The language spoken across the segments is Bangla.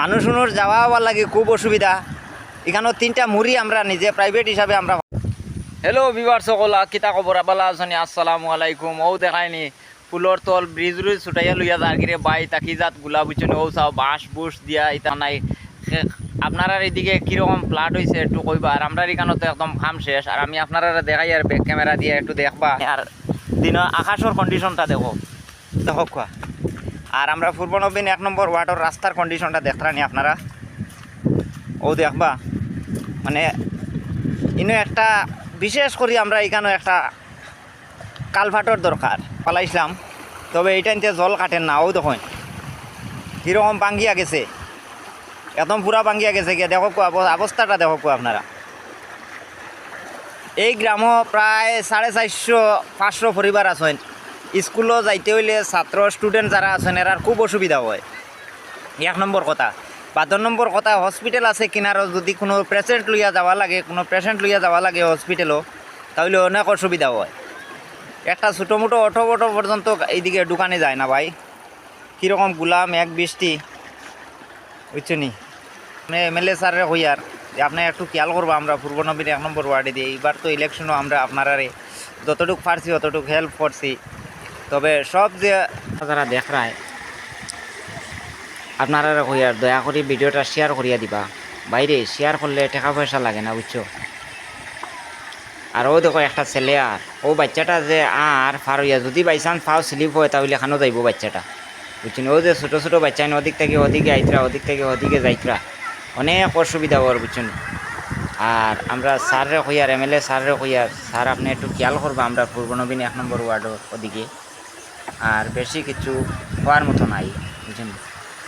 মানুষ উনুর যাওয়া হওয়ার লাগে খুব অসুবিধা। এখানেও তিনটা মুড়ি আমরা নিজে প্রাইভেট হিসাবে আমরা হ্যালো বিবার সকল কিতা খবর আবালা আছেন আসসালামু আলাইকুম। ও দেখায়নি ফুলর তল ব্রিজ রুজ ছুটাইয়া লইয়া যারগিরে বাই তাকি জাতগুলা বুঝছেন ও চাও বাঁশ বুস দিয়া ইতা নাই। আপনারা এদিকে কীরকম ফ্লাড হয়েছে একটু কইবা আর আমরা এখানে তো একদম খাম শেষ। আর আমি আপনারা দেখাই আর ব্যাক ক্যামেরা দিয়ে একটু দেখবা। আর দিন আকাশের কন্ডিশনটা দেখো। দেখো কোয়া আর আমরা পূর্ব নবীন এক নম্বর ওয়ার্ডের রাস্তার কন্ডিশনটা দেখরানি আপনারা। ও দেখবা মানে ইনো একটা, বিশেষ করে আমরা এখানে একটা কালভাটর দরকার, পালাইছিলাম। তবে এইটা নিতে জল কাটেন না, ও দেখুন। কীরকম বাঙ্গিয়া গেছে। একদম পুরা বাঙ্গিয়া গেছে গিয়ে, দেখো অবস্থাটা দেখো আপনারা। এই গ্রামও প্রায় সাড়ে চারশো, পাঁচশো পরিবার আছেন। স্কুলও যাইতে হইলে ছাত্র স্টুডেন্ট যারা আছেন এরার খুব অসুবিধা হয়। এক নম্বর কথা। বাদর নম্বর কথা হসপিটাল আছে কিনারও যদি কোনো পেশেন্ট লইয়া যাওয়া লাগে, কোনো পেশেন্ট লইয়া যাওয়া লাগে হসপিটালও তাহলে অনেক অসুবিধা হয়। একটা ছোটো মোটো অটো অটো পর্যন্ত এইদিকে দোকানে যায় না ভাই। কীরকম গুলাম, এক বৃষ্টি। বুঝছ নি মানে এমএলএ স্যারের হইয়ার যে আপনি একটু খেয়াল করব আমরা, পূর্ব নবীর এক নম্বর ওয়ার্ডে দিয়ে। এইবার তো ইলেকশনও আমরা আপনারারে যতটুকু পারছি ততটুকু হেল্প করছি। তবে সব যে যারা দেখ রায়, আপনারা হইয়ার দয়া করে ভিডিওটা শেয়ার করিয়া দিবা। বাইরে শেয়ার করলে টাকা পয়সা লাগে না, বুঝছ? আর ও দেখো একটা ছেলে আর, ও বাচ্চাটা যে আর ফার হইয়া যদি বাই চান্স ফাও স্লিপ হয়, তাহলে এখানেও যাইব বাচ্চাটা? বুঝছেন? ও যে ছোটো ছোটো বাচ্চা ওদিক থেকে ওদিকে আইতরা, ওদিক থেকে ওদিকে যাইতরা, অনেক অসুবিধা ওর বুঝছেন? আর আমরা স্যাররে হইয়ার, এম এল এ স্যাররে হইয়ার, স্যার আপনি একটু খেয়াল করব, আমরা পূর্ব নবীন এক নম্বর ওয়ার্ডের ওদিকে। আর বেশি কিছু হওয়ার মতো নাই, বুঝছেন?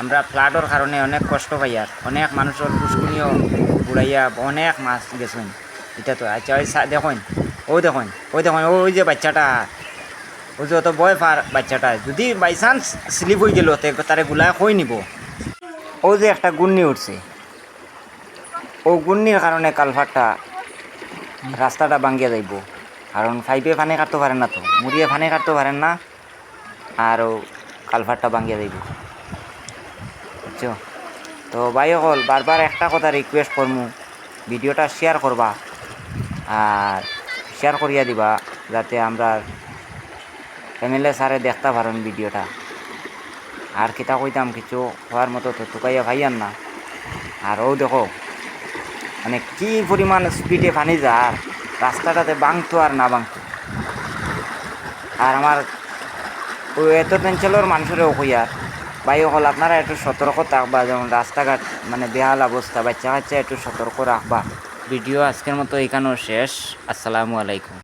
আমরা ফ্লাডর কারণে অনেক কষ্ট পাই আর অনেক মানুষের পুষ্কুনিও বুড়াইয়া অনেক মাছ গেছেন। এটা তো আচ্ছা ওই দেখুন ও দেখুন ওই দেখুন ওই যে বাচ্চাটা ও যে অত বয় পার বাচ্চাটা যদি বাই চান্স স্লিপ হয়ে গেল তারে গুলায় কই নিব। ও যে একটা গুন্নি উঠছে। ও গুন্নির কারণে কালভারটা রাস্তাটা ভাঙ্গিয়া যাইব। কারণ ফাইভে ফানে কাটতে পারেন না তো। মুড়িয়ে ফানে কাটতে পারেন না। আর কালভারটা ভাঙ্গিয়া যাইব বুঝছ? তো ভাই হল বারবার একটা কথা রিকোয়েস্ট করমু, ভিডিওটা শেয়ার করবা আর শেয়ার করিয়া দিবা যাতে আমরা এমএলএ স্যারে দেখতে পারেন ভিডিওটা। আর কিতা কইতাম, কিছু হওয়ার মতো তো টুকাইয়া ভাইয়ান না। আর ও দেখো মানে কি পরিমাণ স্পিডে পানি যার রাস্তাটাতে বাংতো আর না বাংতো আর আমার ওই এত অঞ্চলের মানুষেরও কইয়ার ভাই হল আপনারা একটু সতর্ক থাকবা, যেমন রাস্তাঘাট মানে বেহাল অবস্থা বাচ্চা কাচ্চা একটু সতর্ক রাখবা। ভিডিও আজকের মতো এখানেও শেষ। আসসালামু আলাইকুম।